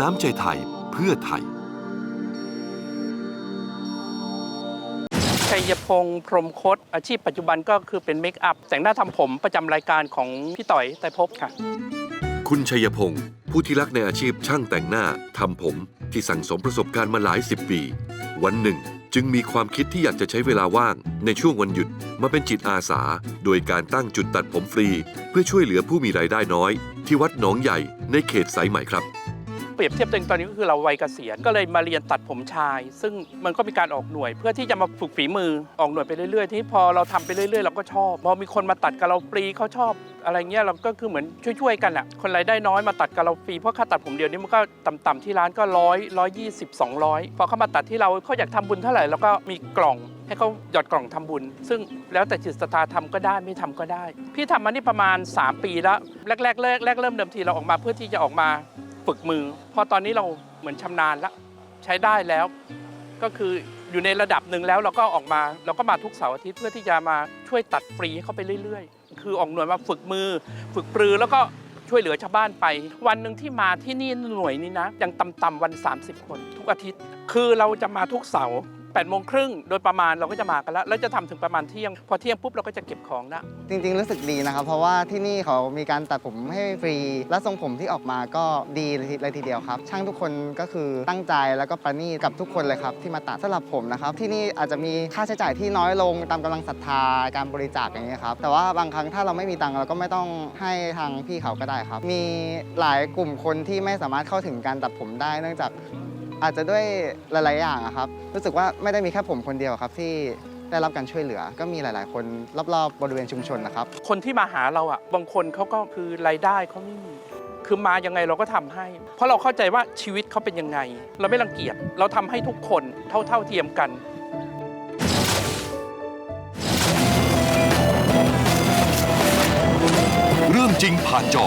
น้ำใจไทยเพื่อไทย ชัยพงศ์พรหมคต อาชีพปัจจุบันก็คือเป็นเมคอัพ แต่งหน้าทำผมประจำรายการของพี่ต่อยไตรภพค่ะ คุณชัยพงศ์ผู้ที่รักในอาชีพช่างแต่งหน้าทำผมที่สั่งสมประสบการณ์มาหลายสิบปี วันหนึ่ง จึงมีความคิดที่อยากจะใช้เวลาว่าง ในช่วงวันหยุดมาเป็นจิตอาสา โดยการตั้งจุดตัดผมฟรี เพื่อช่วยเหลือผู้มีรายได้น้อย ที่วัดหนองใหญ่ในเขตสายใหม่ครับ เปรียบเทียบตัวเองตอนนี้ก็คือเราวัยเกษียณก็เลยมาเรียนตัดผมชาย ซึ่งมันก็มีการออกหน่วย เพื่อที่จะมาฝึกฝีมือออกหน่วยไปเรื่อยๆ ที่พอเราทำไปเรื่อยๆเราก็ชอบพอมีคนมาตัดกับเราฟรีเขาชอบ อะไรเงี้ยเราก็คือเหมือนช่วยๆกันแหละคนรายได้น้อยมาตัดกับเราฟรีเพราะค่าตัดผมเดียวนี้มันก็ต่ำๆที่ร้านก็ร้อยร้อยยี่สิบสองร้อยพอเขามาตัดที่เราเขาอยากทำบุญเท่าไหร่เราก็มีกล่องให้เขาหยอดกล่องทำบุญ ซึ่งแล้วแต่จิตศรัทธาทำก็ได้ไม่ทำก็ได้ พี่ทำมานี่ประมาณ 3 ปีแล้ว แรกๆแรกแรกเริ่มเดิมทีเราออกมาเพื่อที่จะออกมา ฝึกมือพอตอนนี้เราเหมือนชำนาญแล้วใช้ได้แล้ว ก็คืออยู่ในระดับหนึ่งแล้วเราก็ออกมาเราก็มาทุกเสาร์อาทิตย์เพื่อที่จะมาช่วยตัดฟรีให้เขาไปเรื่อย ๆ คือออกหน่วยมาฝึกมือ ฝึกปรือแล้วก็ช่วยเหลือชาวบ้านไป วันหนึ่งที่มาที่นี่หน่วยนี้นะยังต่ำๆวัน 30 คนทุกอาทิตย์ คือเราจะมาทุกเสาร์ แปดโมงครึ่งโดยประมาณเราก็จะมากันแล้ว แล้วจะทำถึงประมาณเที่ยง พอเที่ยงปุ๊บเราก็จะเก็บของละจริง ๆ รู้สึกดีนะครับ เพราะว่าที่นี่เขามีการตัดผมให้ฟรี และทรงผมที่ออกมาก็ดีเลยทีเดียวครับ ช่างทุกคนก็คือตั้งใจแล้วก็ประณีตกับทุกคนเลยครับที่มาตัดสำหรับผมนะครับ ที่นี่อาจจะมีค่าใช้จ่ายที่น้อยลงตามกำลังศรัทธาการบริจาคอย่างเงี้ยครับแต่ว่าบางครั้งถ้าเราไม่มีตังค์เราก็ไม่ต้องให้ทางพี่เขาก็ได้ครับ มีหลายกลุ่มคนที่ไม่สามารถเข้าถึงการตัดผมได้เนื่องจาก อาจจะด้วยหลาย ๆ อย่างอะครับ รู้สึกว่าไม่ได้มีแค่ผมคนเดียวครับที่ได้รับการช่วยเหลือ ก็มีหลาย ๆ คนรอบ ๆ บริเวณชุมชนนะครับ คนที่มาหาเราอะ บางคนเขาก็คือรายได้เขาไม่มี คือมายังไงเราก็ทำให้ เพราะเราเข้าใจว่าชีวิตเขาเป็นยังไง เราไม่รังเกียจ เราทำให้ทุกคนเท่าเท่าเทียมกันเรื่องจริงผ่านจอ